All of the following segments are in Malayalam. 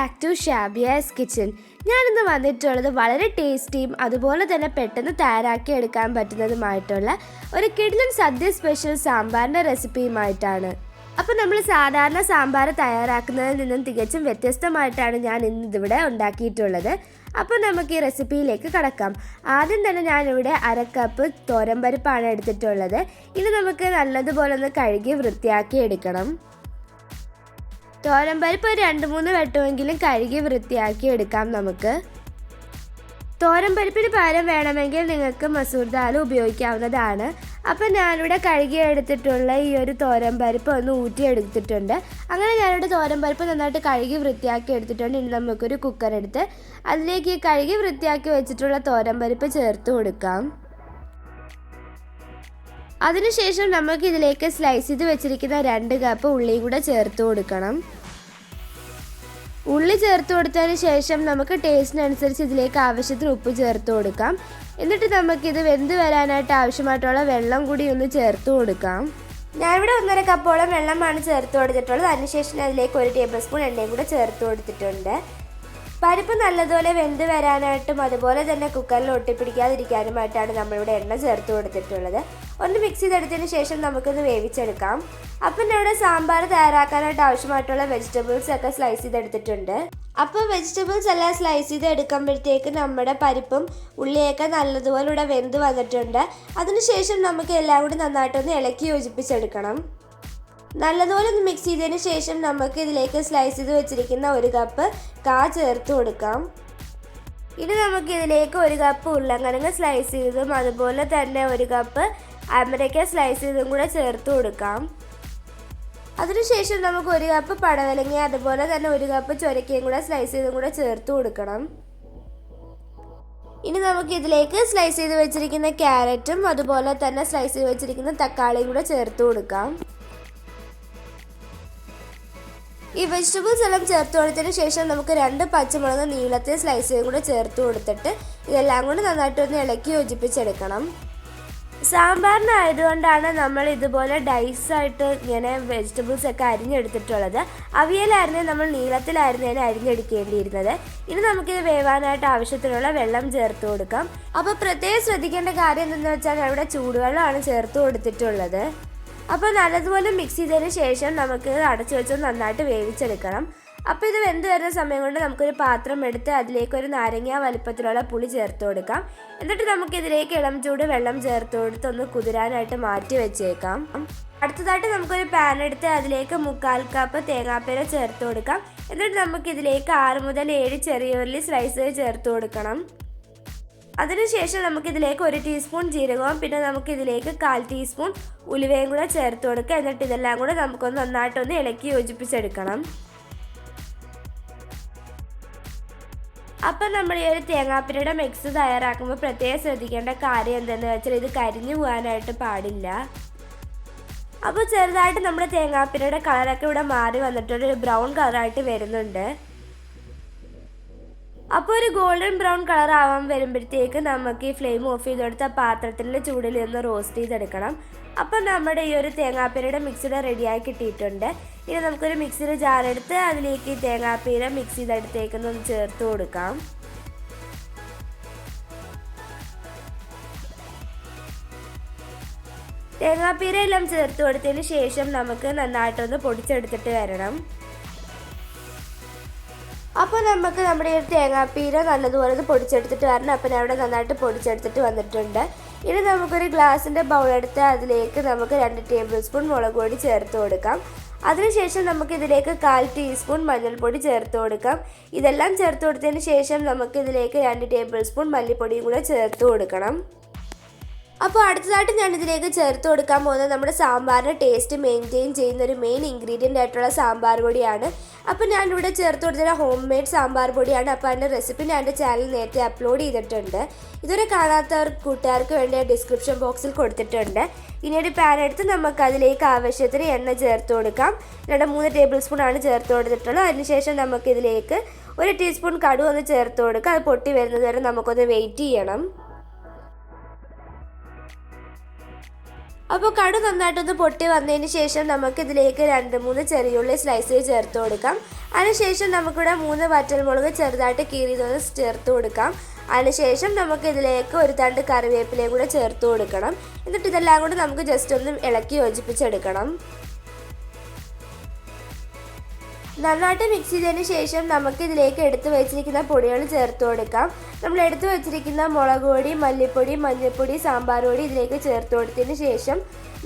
ബാക്ക് ടു ഷാബിയാസ് കിച്ചൺ ഞാനിന്ന് വന്നിട്ടുള്ളത് വളരെ ടേസ്റ്റിയും അതുപോലെ തന്നെ പെട്ടെന്ന് തയ്യാറാക്കി എടുക്കാൻ പറ്റുന്നതുമായിട്ടുള്ള ഒരു കിഡ്ലൻ സദ്യ സ്പെഷ്യൽ സാമ്പാറിന്റെ റെസിപ്പിയുമായിട്ടാണ് അപ്പോൾ നമ്മൾ സാധാരണ സാമ്പാർ തയ്യാറാക്കുന്നതിൽ നിന്നും തികച്ചും വ്യത്യസ്തമായിട്ടാണ് ഞാൻ ഇന്ന് ഇതിവിടെ ഉണ്ടാക്കിയിട്ടുള്ളത്. അപ്പോൾ നമുക്ക് ഈ റെസിപ്പിയിലേക്ക് കടക്കാം. ആദ്യം തന്നെ ഞാനിവിടെ അര കപ്പ് തോരമ്പരിപ്പാണ് എടുത്തിട്ടുള്ളത്. ഇത് നമുക്ക് നല്ലതുപോലെ ഒന്ന് കഴുകി വൃത്തിയാക്കി എടുക്കണം. തോരമ്പരിപ്പ് ഒരു രണ്ട് മൂന്ന് വെട്ടമെങ്കിലും കഴുകി വൃത്തിയാക്കി എടുക്കാം നമുക്ക്. തോരൻ പരിപ്പിന് പകരം വേണമെങ്കിൽ നിങ്ങൾക്ക് മസൂർ ദാൽ ഉപയോഗിക്കാവുന്നതാണ്. അപ്പം ഞാനിവിടെ കഴുകി എടുത്തിട്ടുള്ള ഈ ഒരു തോരൻ പരിപ്പ് ഒന്ന് ഊറ്റി എടുത്തിട്ടുണ്ട് അങ്ങനെ ഞാനിവിടെ തോരമ്പരിപ്പ് നന്നായിട്ട് കഴുകി വൃത്തിയാക്കി എടുത്തിട്ടുണ്ട്. ഇനി നമുക്കൊരു കുക്കർ എടുത്ത് അതിലേക്ക് ഈ കഴുകി വൃത്തിയാക്കി വെച്ചിട്ടുള്ള തോരൻ പരിപ്പ് ചേർത്ത് കൊടുക്കാം. അതിനുശേഷം നമുക്ക് ഇതിലേക്ക് സ്ലൈസ് ചെയ്ത് വെച്ചിരിക്കുന്ന രണ്ട് കപ്പ് ഉള്ളിയും കൂടെ ചേർത്ത് കൊടുക്കണം. ഉള്ളി ചേർത്ത് കൊടുത്തതിന് ശേഷം നമുക്ക് ടേസ്റ്റിനനുസരിച്ച് ഇതിലേക്ക് ആവശ്യത്തിന് ഉപ്പ് ചേർത്ത് കൊടുക്കാം. എന്നിട്ട് നമുക്കിത് വെന്ത് വരാനായിട്ട് ആവശ്യമായിട്ടുള്ള വെള്ളം കൂടി ഒന്ന് ചേർത്ത് കൊടുക്കാം. ഞാനിവിടെ ഒന്നര കപ്പോളം വെള്ളമാണ് ചേർത്ത് കൊടുത്തിട്ടുള്ളത്. അതിനുശേഷം അതിലേക്ക് ഒരു ടേബിൾ സ്പൂൺ എണ്ണയും കൂടെ ചേർത്ത് കൊടുത്തിട്ടുണ്ട്. പരിപ്പ് നല്ലതുപോലെ വെന്ത് വരാനായിട്ടും അതുപോലെ തന്നെ കുക്കറിൽ ഒട്ടിപ്പിടിക്കാതിരിക്കാനുമായിട്ടാണ് നമ്മളിവിടെ എണ്ണ ചേർത്ത് കൊടുത്തിട്ടുള്ളത്. ഒന്ന് മിക്സ് ചെയ്തെടുത്തതിന് ശേഷം നമുക്കൊന്ന് വേവിച്ചെടുക്കാം. അപ്പം ഇവിടെ സാമ്പാർ തയ്യാറാക്കാനായിട്ട് ആവശ്യമായിട്ടുള്ള വെജിറ്റബിൾസ് ഒക്കെ സ്ലൈസ് ചെയ്തെടുത്തിട്ടുണ്ട്. അപ്പോൾ വെജിറ്റബിൾസ് എല്ലാം സ്ലൈസ് ചെയ്ത് എടുക്കുമ്പോഴത്തേക്ക് നമ്മുടെ പരിപ്പും ഉള്ളിയൊക്കെ നല്ലതുപോലെ ഇവിടെ വെന്ത് വന്നിട്ടുണ്ട്. അതിനുശേഷം നമുക്ക് എല്ലാം കൂടി നന്നായിട്ടൊന്ന് ഇളക്കി യോജിപ്പിച്ചെടുക്കണം. നല്ലതുപോലെ ഒന്ന് മിക്സ് ചെയ്തതിന് ശേഷം നമുക്ക് ഇതിലേക്ക് സ്ലൈസ് ചെയ്ത് വെച്ചിരിക്കുന്ന ഒരു കപ്പ് കാ ചേർത്ത് കൊടുക്കാം. ഇനി നമുക്ക് ഇതിലേക്ക് ഒരു കപ്പ് ഉരുളക്കിഴങ്ങ് സ്ലൈസ് ചെയ്തതും അതുപോലെ തന്നെ ഒരു കപ്പ് അമരയ്ക്ക സ്ലൈസ് ചെയ്തതും കൂടെ ചേർത്ത് കൊടുക്കാം. അതിനുശേഷം നമുക്ക് ഒരു കപ്പ് പടവലങ്ങ അതുപോലെ തന്നെ ഒരു കപ്പ് ചൊരക്കയും കൂടെ സ്ലൈസ് ചെയ്തും കൂടെ ചേർത്ത് കൊടുക്കണം. ഇനി നമുക്ക് ഇതിലേക്ക് സ്ലൈസ് ചെയ്ത് വെച്ചിരിക്കുന്ന ക്യാരറ്റും അതുപോലെ തന്നെ സ്ലൈസ് ചെയ്ത് വെച്ചിരിക്കുന്ന തക്കാളിയും കൂടെ ചേർത്ത് കൊടുക്കാം. ഈ വെജിറ്റബിൾസ് എല്ലാം ചേർത്ത് കൊടുത്തതിന് ശേഷം നമുക്ക് രണ്ട് പച്ചമുളക് നീളത്തെ സ്ലൈസ് കൂടെ ചേർത്ത് കൊടുത്തിട്ട് ഇതെല്ലാം കൂടി നന്നായിട്ടൊന്ന് ഇളക്കി യോജിപ്പിച്ചെടുക്കണം. സാമ്പാറിനായതുകൊണ്ടാണ് നമ്മൾ ഇതുപോലെ ഡൈസ് ആയിട്ട് ഇങ്ങനെ വെജിറ്റബിൾസ് ഒക്കെ അരിഞ്ഞെടുത്തിട്ടുള്ളത്. അവിയലായിരുന്നേ നമ്മൾ നീളത്തിലായിരുന്നു അരിഞ്ഞെടുക്കേണ്ടിയിരുന്നത്. ഇനി നമുക്കിത് വേവാനായിട്ട് ആവശ്യത്തിനുള്ള വെള്ളം ചേർത്ത് കൊടുക്കാം. അപ്പോൾ പ്രത്യേകം ശ്രദ്ധിക്കേണ്ട കാര്യം എന്തെന്ന് വെച്ചാൽ ഇവിടെ ചൂടുവെള്ളമാണ് ചേർത്ത് കൊടുത്തിട്ടുള്ളത്. അപ്പോൾ നല്ലതുപോലെ മിക്സ് ചെയ്തതിന് ശേഷം നമുക്ക് അടച്ചു വെച്ച് നന്നായിട്ട് വേവിച്ചെടുക്കണം. അപ്പോൾ ഇത് വെന്ത് വരുന്ന സമയം കൊണ്ട് നമുക്കൊരു പാത്രം എടുത്ത് അതിലേക്ക് ഒരു നാരങ്ങ വലിപ്പത്തിലുള്ള പുളി ചേർത്ത് കൊടുക്കാം. എന്നിട്ട് നമുക്കിതിലേക്ക് ഇളം ചൂട് വെള്ളം ചേർത്ത് കൊടുത്ത് ഒന്ന് കുതിരാനായിട്ട് മാറ്റി വെച്ചേക്കാം. അടുത്തതായിട്ട് നമുക്കൊരു പാൻ എടുത്ത് അതിലേക്ക് മുക്കാൽ കപ്പ് തേങ്ങാപ്പേര ചേർത്ത് കൊടുക്കാം. എന്നിട്ട് നമുക്കിതിലേക്ക് ആറ് മുതൽ ഏഴ് ചെറിയ ഉരുളി സ്ലൈസ് ചേർത്ത് കൊടുക്കണം. അതിനുശേഷം നമുക്കിതിലേക്ക് ഒരു ടീസ്പൂൺ ജീരകവും പിന്നെ നമുക്കിതിലേക്ക് കാൽ ടീസ്പൂൺ ഉലുവയും കൂടെ ചേർത്ത് കൊടുക്കുക. എന്നിട്ട് ഇതെല്ലാം കൂടെ നമുക്കൊന്ന് നന്നായിട്ടൊന്ന് ഇളക്കി യോജിപ്പിച്ചെടുക്കണം. അപ്പം നമ്മൾ ഈ ഒരു തേങ്ങാപ്പിരയുടെ മിക്സ് തയ്യാറാക്കുമ്പോൾ പ്രത്യേകം ശ്രദ്ധിക്കേണ്ട കാര്യം എന്തെന്ന് വെച്ചാൽ ഇത് കരിഞ്ഞു പോകാനായിട്ട് പാടില്ല. അപ്പോൾ ചെറുതായിട്ട് നമ്മുടെ തേങ്ങാപ്പിരയുടെ കളറൊക്കെ ഇവിടെ മാറി വന്നിട്ടൊരു ബ്രൗൺ കളറായിട്ട് വരുന്നുണ്ട്. അപ്പോൾ ഒരു ഗോൾഡൻ ബ്രൗൺ കളർ ആവാൻ വരുമ്പോഴത്തേക്ക് നമുക്ക് ഈ ഫ്ലെയിം ഓഫ് ചെയ്തെടുത്ത പാത്രത്തിന്റെ ചൂടിൽ നിന്ന് റോസ്റ്റ് ചെയ്തെടുക്കണം. അപ്പം നമ്മുടെ ഈ ഒരു തേങ്ങാപ്പീരയുടെ മിക്സിയുടെ റെഡിയായി കിട്ടിയിട്ടുണ്ട്. ഇനി നമുക്കൊരു മിക്സിയുടെ ജാറെടുത്ത് അതിലേക്ക് ഈ തേങ്ങാപ്പീര മിക്സ് ചെയ്തെടുത്തേക്കൊന്ന് ചേർത്ത് കൊടുക്കാം. തേങ്ങാപ്പീര എല്ലാം ചേർത്ത് കൊടുത്തതിന് ശേഷം നമുക്ക് നന്നായിട്ടൊന്ന് പൊടിച്ചെടുത്തിട്ട് വരണം. അപ്പോൾ നമുക്ക് നമ്മുടെ ഈ തേങ്ങാപ്പീര നല്ലതുപോലെ പൊടിച്ചെടുത്തിട്ട് വരണം. അപ്പോൾ ഞാൻ ഇവിടെ നന്നായിട്ട് പൊടിച്ചെടുത്തിട്ട് വന്നിട്ടുണ്ട്. ഇനി നമുക്കൊരു ഗ്ലാസിന്റെ ബൗളെടുത്ത് അതിലേക്ക് നമുക്ക് രണ്ട് ടേബിൾ സ്പൂൺ മുളക് പൊടി ചേർത്ത് കൊടുക്കാം. അതിനുശേഷം നമുക്ക് ഇതിലേക്ക് കാൽ ടീസ്പൂൺ മഞ്ഞൾപ്പൊടി ചേർത്ത് കൊടുക്കാം. ഇതെല്ലാം ചേർത്ത് കൊടുത്തതിന് ശേഷം നമുക്ക് ഇതിലേക്ക് രണ്ട് ടേബിൾ സ്പൂൺ മല്ലിപ്പൊടിയും കൂടെ ചേർത്ത് കൊടുക്കണം. അപ്പോൾ അടുത്തതായിട്ട് ഞാൻ ഇതിലേക്ക് ചേർത്ത് കൊടുക്കാൻ പോകുന്നത് നമ്മുടെ സാമ്പാറിന്റെ ടേസ്റ്റ് മെയിന്റെയിൻ ചെയ്യുന്ന ഒരു മെയിൻ ഇൻഗ്രീഡിയന്റ് ആയിട്ടുള്ള സാമ്പാർ പൊടിയാണ്. അപ്പോൾ ഞാൻ ഇവിടെ ചേർത്ത് കൊടുത്തൊരു ഹോം മെയ്ഡ് സാമ്പാർ പൊടിയാണ്. അപ്പോൾ അതിന്റെ റെസിപ്പി ഞാൻ എന്റെ ചാനൽ നേരത്തെ അപ്ലോഡ് ചെയ്തിട്ടുണ്ട്. ഇതുവരെ കാണാത്തവർ കൂട്ടുകാർക്ക് വേണ്ടി ഡിസ്ക്രിപ്ഷൻ ബോക്സിൽ കൊടുത്തിട്ടുണ്ട്. ഇനി ഒരു പാൻ എടുത്ത് നമുക്ക് അതിലേക്ക് ആവശ്യത്തിന് എണ്ണ ചേർത്ത് കൊടുക്കാം. രണ്ട് മൂന്ന് ടേബിൾ സ്പൂൺ ആണ് ചേർത്ത് കൊടുത്തിട്ടുള്ളത്. അതിനുശേഷം നമുക്കിതിലേക്ക് ഒരു ടീസ്പൂൺ കടു ഒന്ന് ചേർത്ത് കൊടുക്കുക അത് പൊട്ടി വരുന്നത് വരെ നമുക്കൊന്ന് വെയിറ്റ് ചെയ്യണം. അപ്പോൾ കടു നന്നായിട്ടൊന്ന് പൊട്ടി വന്നതിന് ശേഷം നമുക്കിതിലേക്ക് രണ്ട് മൂന്ന് ചെറിയുള്ളി സ്ലൈസ് ചെയ്ത് ചേർത്ത് കൊടുക്കാം. അതിനുശേഷം നമുക്കിവിടെ മൂന്ന് വറ്റൽമുളക് ചെറുതായിട്ട് കീറിയതൊന്ന് ചേർത്ത് കൊടുക്കാം. അതിനുശേഷം നമുക്ക് ഇതിലേക്ക് ഒരു തണ്ട് കറിവേപ്പിലയും കൂടെ ചേർത്ത് കൊടുക്കണം. എന്നിട്ട് ഇതെല്ലാം കൂടെ നമുക്ക് ജസ്റ്റ് ഒന്ന് ഇളക്കി യോജിപ്പിച്ചെടുക്കണം. നന്നായിട്ട് മിക്സ് ചെയ്തതിന് ശേഷം നമുക്ക് ഇതിലേക്ക് എടുത്ത് വെച്ചിരിക്കുന്ന പൊടികൾ ചേർത്ത് കൊടുക്കാം. നമ്മൾ എടുത്തു വെച്ചിരിക്കുന്ന മുളക് പൊടി മല്ലിപ്പൊടി മഞ്ഞൾപ്പൊടി സാമ്പാർ പൊടി ഇതിലേക്ക് ചേർത്ത് കൊടുത്തതിന് ശേഷം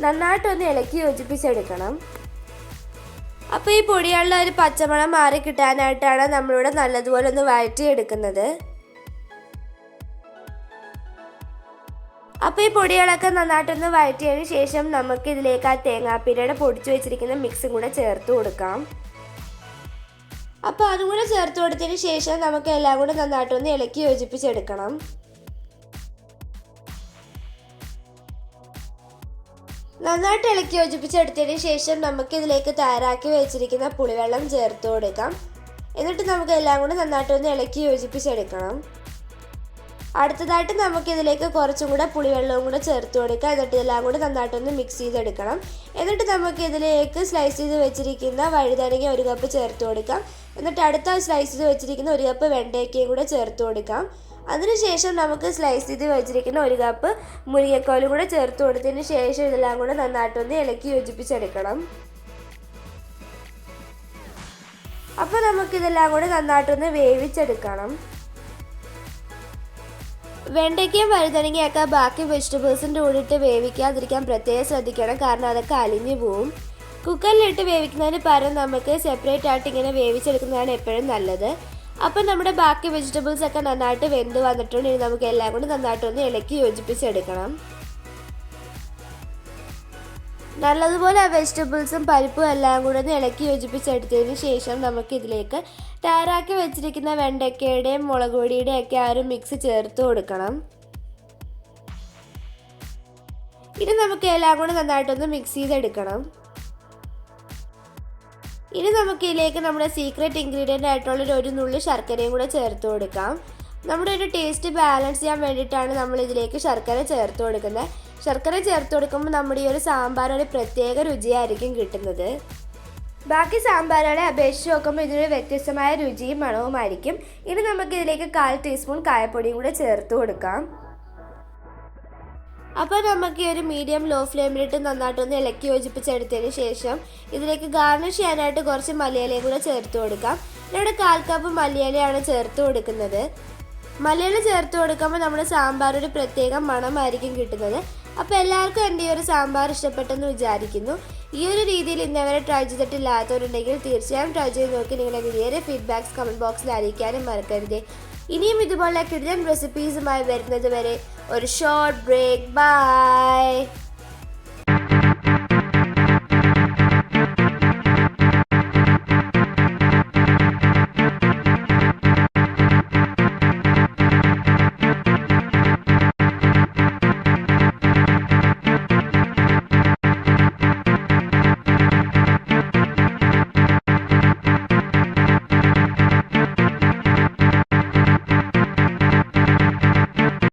നന്നായിട്ടൊന്ന് ഇളക്കി യോജിപ്പിച്ചെടുക്കണം. അപ്പോൾ ഈ പൊടികളുടെ ഒരു പച്ചമണം മാറി കിട്ടാനായിട്ടാണ് നമ്മളിവിടെ നല്ലതുപോലെ ഒന്ന് വഴറ്റിയെടുക്കുന്നത്. അപ്പോൾ ഈ പൊടികളൊക്കെ നന്നായിട്ടൊന്ന് വഴറ്റിയതിന് ശേഷം നമുക്ക് ഇതിലേക്ക് ആ തേങ്ങാപ്പീരയുടെ പൊടിച്ചു വെച്ചിരിക്കുന്ന മിക്സും കൂടെ ചേർത്ത് കൊടുക്കാം. അപ്പോൾ അതും കൂടെ ചേർത്ത് കൊടുത്തതിന് ശേഷം നമുക്ക് എല്ലാം കൂടെ നന്നായിട്ടൊന്ന് ഇളക്കി യോജിപ്പിച്ചെടുക്കണം. നന്നായിട്ട് ഇളക്കി യോജിപ്പിച്ചെടുത്തതിന് ശേഷം നമുക്ക് ഇതിലേക്ക് തയ്യാറാക്കി വെച്ചിരിക്കുന്ന പുളിവെള്ളം ചേർത്ത് കൊടുക്കാം. എന്നിട്ട് നമുക്ക് എല്ലാം കൂടെ നന്നായിട്ടൊന്ന് ഇളക്കി യോജിപ്പിച്ചെടുക്കണം. അടുത്തതായിട്ട് നമുക്കിതിലേക്ക് കുറച്ചും കൂടെ പുളിവെള്ളവും കൂടെ ചേർത്ത് കൊടുക്കുക. എന്നിട്ട് ഇതെല്ലാം കൂടെ നന്നായിട്ടൊന്ന് മിക്സ് ചെയ്തെടുക്കണം. എന്നിട്ട് നമുക്കിതിലേക്ക് സ്ലൈസ് ചെയ്ത് വെച്ചിരിക്കുന്ന വഴുതനങ്ങ ഒരു കപ്പ് ചേർത്ത് കൊടുക്കാം. എന്നിട്ട് അടുത്ത സ്ലൈസ് ചെയ്ത് വെച്ചിരിക്കുന്ന ഒരു കപ്പ് വെണ്ടയ്ക്കയും കൂടെ ചേർത്ത് കൊടുക്കാം. അതിനുശേഷം നമുക്ക് സ്ലൈസ് ചെയ്ത് വെച്ചിരിക്കുന്ന ഒരു കപ്പ് മുരിങ്ങക്കോലും കൂടെ ചേർത്ത് കൊടുത്തതിന് ശേഷം ഇതെല്ലാം കൂടെ നന്നായിട്ടൊന്ന് ഇളക്കി യോജിപ്പിച്ചെടുക്കണം. അപ്പോൾ നമുക്കിതെല്ലാം കൂടെ നന്നായിട്ടൊന്ന് വേവിച്ചെടുക്കണം. വെണ്ടയ്ക്കയും വഴുതനങ്ങയൊക്കെ ബാക്കി വെജിറ്റബിൾസിന്റെ കൂടെ ഇട്ട് വേവിക്കാതിരിക്കാൻ പ്രത്യേകം ശ്രദ്ധിക്കണം. കാരണം അതൊക്കെ അലിഞ്ഞു പോവും. കുക്കറിലിട്ട് വേവിക്കുന്നതിന് പകരം നമുക്ക് സെപ്പറേറ്റ് ആയിട്ട് ഇങ്ങനെ വേവിച്ചെടുക്കുന്നതാണ് എപ്പോഴും നല്ലത്. അപ്പം നമ്മുടെ ബാക്കി വെജിറ്റബിൾസ് ഒക്കെ നന്നായിട്ട് വെന്ത് വന്നിട്ടുണ്ട്. ഇനി നമുക്ക് എല്ലാം കൂടി നന്നായിട്ടൊന്ന് ഇളക്കി യോജിപ്പിച്ചെടുക്കണം. നല്ലതുപോലെ ആ വെജിറ്റബിൾസും പരിപ്പും എല്ലാം കൂടെ ഒന്ന് ഇളക്കി യോജിപ്പിച്ചെടുത്തതിന് ശേഷം നമുക്കിതിലേക്ക് തയ്യാറാക്കി വെച്ചിരിക്കുന്ന വെണ്ടയ്ക്കയുടെയും മുളക് പൊടിയുടെയും ഒക്കെ ആ ഒരു മിക്സ് ചേർത്ത് കൊടുക്കണം. ഇനി നമുക്ക് എല്ലാം കൂടെ നന്നായിട്ടൊന്ന് മിക്സ് ചെയ്തെടുക്കണം. ഇനി നമുക്ക് ഇതിലേക്ക് നമ്മുടെ സീക്രട്ട് ഇൻഗ്രീഡിയന്റ് ആയിട്ടുള്ള ഒരു നുള്ളി ശർക്കരയും കൂടെ ചേർത്ത് കൊടുക്കാം. നമ്മുടെ ഒരു ടേസ്റ്റ് ബാലൻസ് ചെയ്യാൻ വേണ്ടിയിട്ടാണ് നമ്മൾ ഇതിലേക്ക് ശർക്കര ചേർത്ത് കൊടുക്കുന്നത്. ശർക്കര ചേർത്ത് കൊടുക്കുമ്പോൾ നമ്മുടെ ഈ ഒരു സാമ്പാർ ഒരു പ്രത്യേക രുചിയായിരിക്കും കിട്ടുന്നത്. ബാക്കി സാമ്പാറുകളെ അപേക്ഷിച്ച് നോക്കുമ്പോൾ ഇതിനൊരു വ്യത്യസ്തമായ രുചിയും മണവുമായിരിക്കും. ഇനി നമുക്ക് ഇതിലേക്ക് കാൽ ടീസ്പൂൺ കായപ്പൊടിയും കൂടെ ചേർത്ത് കൊടുക്കാം. അപ്പോൾ നമുക്ക് ഈ ഒരു മീഡിയം ലോ ഫ്ലെയിമിലിട്ട് നന്നായിട്ടൊന്ന് ഇളക്കി യോജിപ്പിച്ചെടുത്തതിന് ശേഷം ഇതിലേക്ക് ഗാർണിഷ് ചെയ്യാനായിട്ട് കുറച്ച് മലയിലയും കൂടെ ചേർത്ത് കൊടുക്കാം. ഇവിടെ കാൽ കപ്പ് മലയിലയാണ് ചേർത്ത് കൊടുക്കുന്നത്. മലയില ചേർത്ത് കൊടുക്കുമ്പോൾ നമ്മുടെ സാമ്പാർ ഒരു പ്രത്യേക മണമായിരിക്കും കിട്ടുന്നത്. അപ്പോൾ എല്ലാവർക്കും എന്റെ ഈ ഒരു സാമ്പാർ ഇഷ്ടപ്പെട്ടെന്ന് വിചാരിക്കുന്നു. ഈ ഒരു രീതിയിൽ ഇന്നവരെ ട്രൈ ചെയ്തിട്ടില്ലാത്തവരുണ്ടെങ്കിൽ തീർച്ചയായും ട്രൈ ചെയ്ത് നോക്കി നിങ്ങളുടെ വലിയ ഫീഡ്ബാക്സ് കമന്റ് ബോക്സിൽ അറിയിക്കാനും മറക്കരുത്. ഇനിയും ഇതുപോലെ കിടിലൻ റെസിപ്പീസുമായി വരുന്നത് വരെ ഒരു ഷോർട്ട് ബ്രേക്ക് ബൈ